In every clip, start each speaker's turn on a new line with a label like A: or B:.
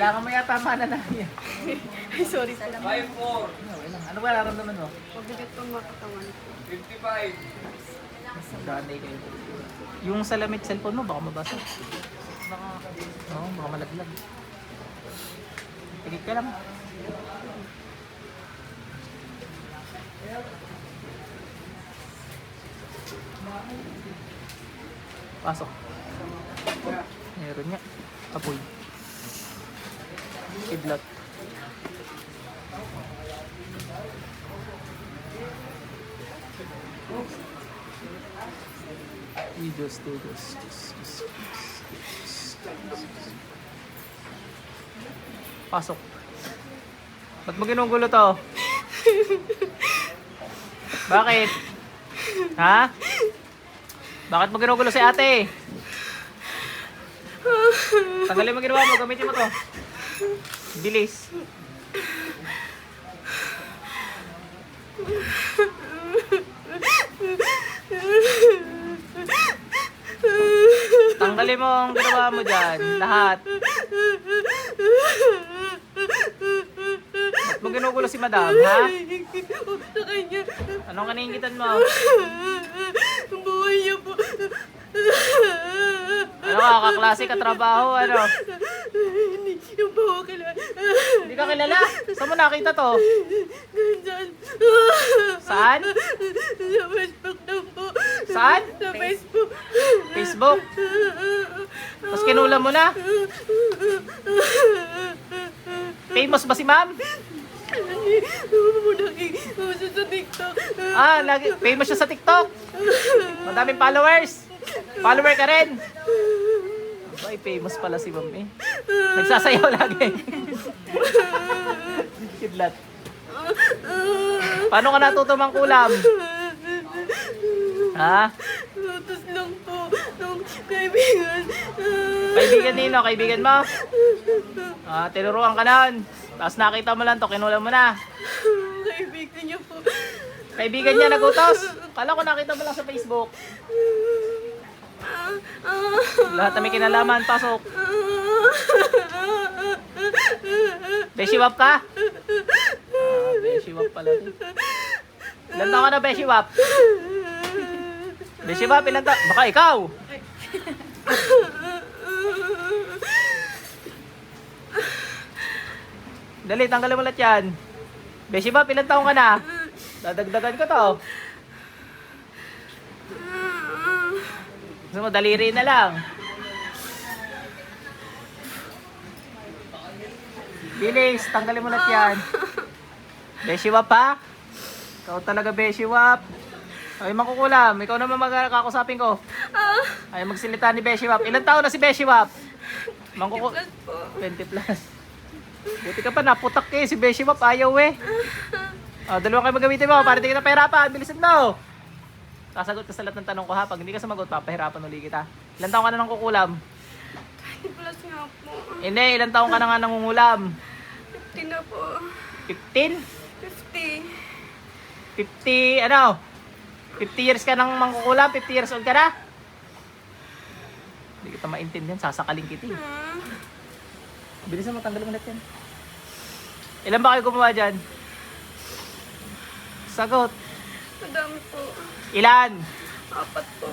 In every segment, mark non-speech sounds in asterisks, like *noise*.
A: Kailangan mo yata mananahin. *laughs*
B: Ay, sorry po.
C: 5-4.
A: Ano, ilang- ano ba nararamdaman mo?
B: Pabigat po mga katawan ko.
C: 55.
A: Ganay kayo. Yung salamit cellphone mo, baka mabasa. Baka, oo, baka malaglag. Tigit ka lang. Pasok. Meron niya. Apoy. Kidlat. Videos, videos. Pasok. Ba't mo ginugulo to? Bakit? Ha? Bakit mo ginugulo si ate? Tanggalin mo ginawa mo, gamitin mo to. Bilis. Tanggalin mo ang ginawa mo dyan. Lahat. Ba't mo ginugulo si madam, ha?
B: Sa kanya.
A: Anong kaningitan mo?
B: Ang buhay niya po.
A: Ano ka, kaklase, katrabaho, ano?
B: Hindi, yung bawa ka lang.
A: Hindi ka kilala? Saan mo nakita to?
B: Ganyan.
A: Saan?
B: Sa Facebook lang po.
A: Saan?
B: Sa Facebook.
A: Facebook? Tapos kinula mo na? Famous ba si ma'am?
B: Sa TikTok.
A: Ah, nag famous siya sa TikTok. Madaming followers. Follower ka rin. Ay, famous pala si ma'am eh. Nagsasayaw lagi. Kidlat. Paano ka natuto mang kulam? Ha?
B: Utos lang po ng kaibigan.
A: Kaibigan nino, kaibigan mo? Ah, tinuruan ka nun. Tapos nakita mo lang to, kinula mo na.
B: Kaibigan niya po.
A: Kaibigan niya nagutos. Kala ko nakita mo lang sa Facebook. Lahat na may kinalaman, pasok. Beshiwap ka? Ah, Beshiwap pala. to. Ilan taon ka na, Beshiwap? Beshiwap, ilan taon? Baka ikaw. Dali, tanggalin mo lahat yan. Beshiwap, ilan taon ka na? Dadagdagan ko to. Gusto mo, daliri na lang. Bilis, tanggalin mo lahat yan. *laughs* Beshiwap ha? Ikaw talaga Beshiwap. Ay, makukulam. Ikaw naman magkakakusapin ko. Ay, magsilita ni Beshiwap. Ilan taon na si Beshiwap? Mangkuku... 20 plus. Buti ka pa, naputak eh. Si Beshiwap, ayaw eh. Oh, dalawa kayo magamitin mo. Para di kita pahirapan. Bilisan mo. Sasagot ka sa lahat ng tanong ko ha. Pag hindi ka sumagot, papahirapan uli kita. Ilan taon ka na nang kukulam?
B: Plus nga po.
A: Hindi, ilan taon ka na nga nangungulam?
B: 50 na po.
A: 15?
B: 50.
A: 50, ano? 50 years ka nang mangkukulam? 50 years old ka na? Hindi kita maintindihan, sasakaling kita eh.
B: Ah,
A: Bilisan mo, tanggalin mo yan. Ilan ba kayo gumawa dyan? Sagot.
B: madami po.
A: Ilan?
B: Apat po.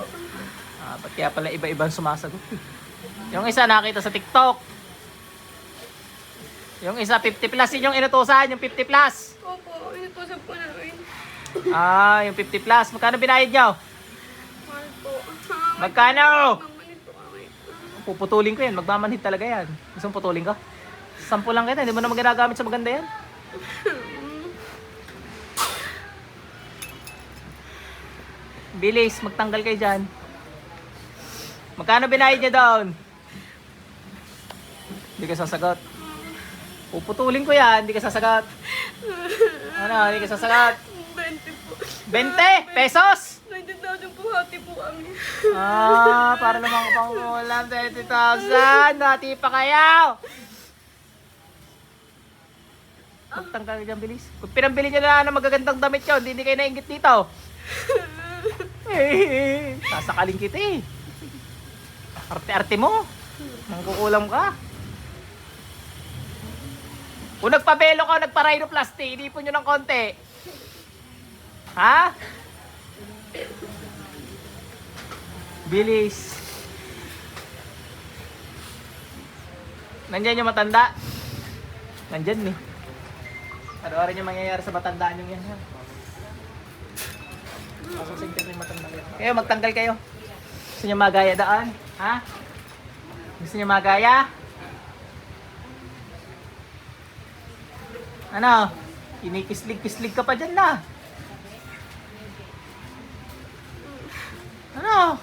A: Ah, ba't kaya pala iba-ibang sumasagot eh. Yung isa nakita sa TikTok. Yung isa 50 plus, yun yung inutusan, yung 50 plus.
B: Opo, inutusan po namin.
A: Ah, yung 50 plus. Magkano binayad nyo?
B: Mahal po.
A: Magkano? Puputulin ko yan. Magmamanhid talaga yan. Gusto putulin ko? Sampu lang kita. Hindi mo naman ginagamit sa maganda yan. Bilis, magtanggal kayo dyan. Magkano binayad niya doon? Hindi ka sasagot. Puputulin ko yan, hindi ka sasagot. Ano, hindi ka sasagot.
B: 20 po.
A: 20 pesos!
B: 90,000 po hati po kami.
A: Ah, para naman ko pang ulam, 20,000. Nati pa kayo. Magtanggal dyan, bilis. Kung pinambili nyo na ng magagandang damit yun, hindi, hindi kayo nainggit dito. Eh, Sasakaling kita eh. Arte-arte mo. Nangkukulam ka. Kung nagpabelo ka nagpa-rhinoplasty, inipon nyo ng konti. Ha? Bilis. Nandyan yung matanda. Nandyan eh. Ano rin yung mangyayari sa matandaan yung yan. Masusin ka rin matanda kayo. Kayo, magtanggal kayo. Gusto niyo magaya daan? Ha? Gusto niyo magaya? Ano? Kinikislig-kislig ka pa dyan na. Ano?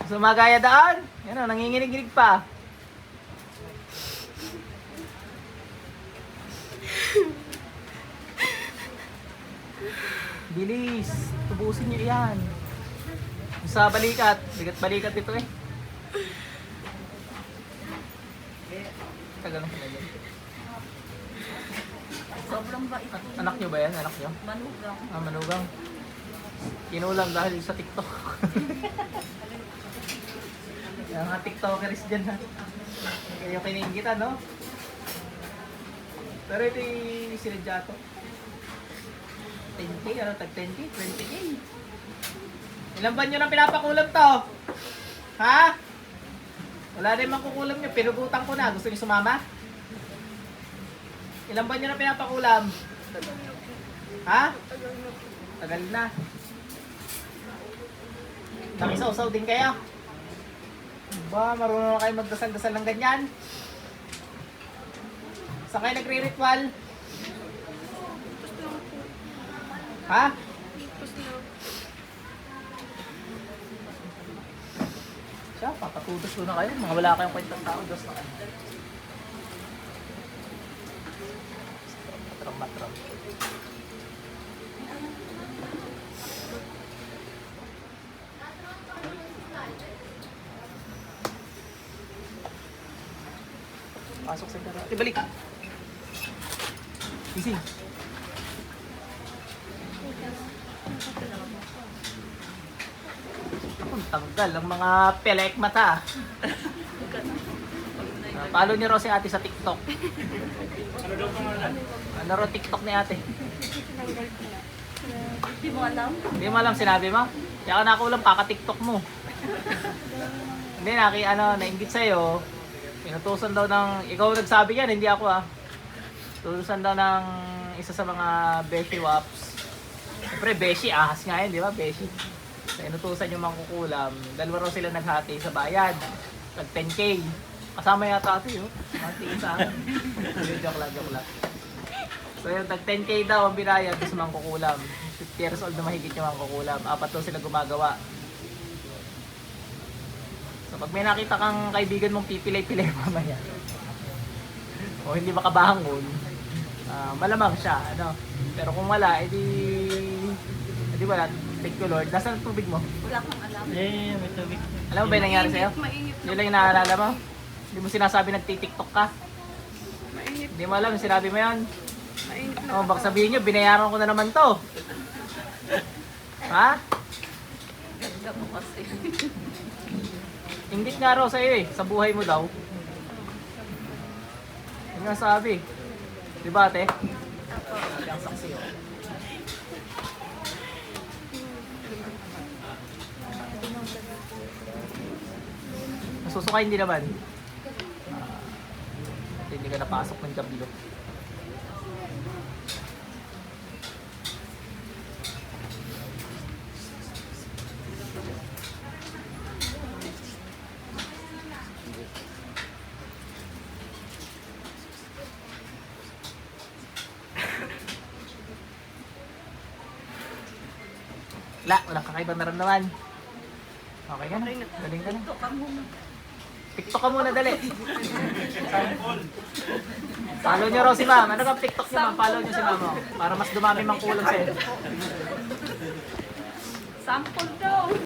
A: Gusto magaya daan? Yan o, nanginginig-ginig pa. Bilis, tubusin niyo yan. Sa balikat, bigat balikat ito eh. Tagal na sila dyan.
B: Sobrang bait.
A: A- anak niyo ba yan? Anak niyo?
B: Manugang.
A: Ah, manugang. Kinulam dahil sa TikTok. *laughs* Yung mga TikTokers dyan ha. Kayo kiningita, no? Pero ito yung sinadya to. 10k, ano tag 10k? 20k. Ilan ba nyo nang pinapakulam to? Ha? Wala rin makukulam nyo. Pinugutan ko na. Gusto niyo sumama? Ilan ba nyo nang pinapakulam? Ha? Tagal na. Nakisaw-saw din kayo. Ba, marunong na kayo magdasal-dasal ng ganyan? Saan kayo nagre-ritual? Ha? Siya, papatutos ko na kayo. Mga wala kayong kwentang tao. Diyos na kayo. Matram, matram. Pasok sa dara. Ibalik. Gising. Ako, tanggal ang mga pelek mata. Follow niyo raw si ate sa TikTok. Ano raw TikTok ni ate?
B: Hindi mo alam?
A: Hindi mo alam sinabi mo? Kaya ka nakulang kaka-TikTok mo. Hindi, naki, ano, nainggit sa'yo. Inutusan daw ng, ikaw nagsabi yan, hindi ako ah. Tutusan daw ng isa sa mga Beshi Waps. Siyempre, Beshi, ahas nga yan, di ba? Beshi. So, inutusan yung mangkukulam. Dalawa raw sila naghati sa bayad. Tag 10k. Kasama yata ito yun. Mati sa akin. Hindi, joke lang, joke lang. So yung tag 10k daw ang binayad sa mangkukulam. 50 years old na mahigit yung mangkukulam. Apat daw sila gumagawa. So pag may nakita kang kaibigan mong pipilay-pilay *laughs* mamaya, o hindi makabangon, ah, malamang siya, ano. Pero kung wala, edi, edi wala, thank you Lord. Nasaan ang tubig mo?
B: Wala kang alam.
A: Eh, may tubig. Alam mo ba yung nangyari sa'yo?
B: Mainit
A: Yun lang yung naalala mo? Hindi mo sinasabi nagtitiktok ka?
B: Mainit.
A: Hindi mo alam, sinabi mo yan? Oh, baka sabihin nyo, binayaran ko na naman to. Ha?
B: Ganda mo kasi.
A: Ingit nga raw sa'yo eh, sa buhay mo daw. Yun nga sabi. Di ba ate?
B: Ako.
A: Ang saksi oh. Nasusukay hindi naman. Ah, hindi ka napasok ng kabilo. Wala, walang kakaibang naramdaman. Okay ka na? Galing ka na.
B: Ito ka muna.
A: TikTok ka muna, dali. *laughs* Follow niyo raw si ma'am. Ano ka TikTok niyo ma'am? Follow niyo si ma'am. oh. Para mas dumami mang kulang sa'yo.
B: Sample daw.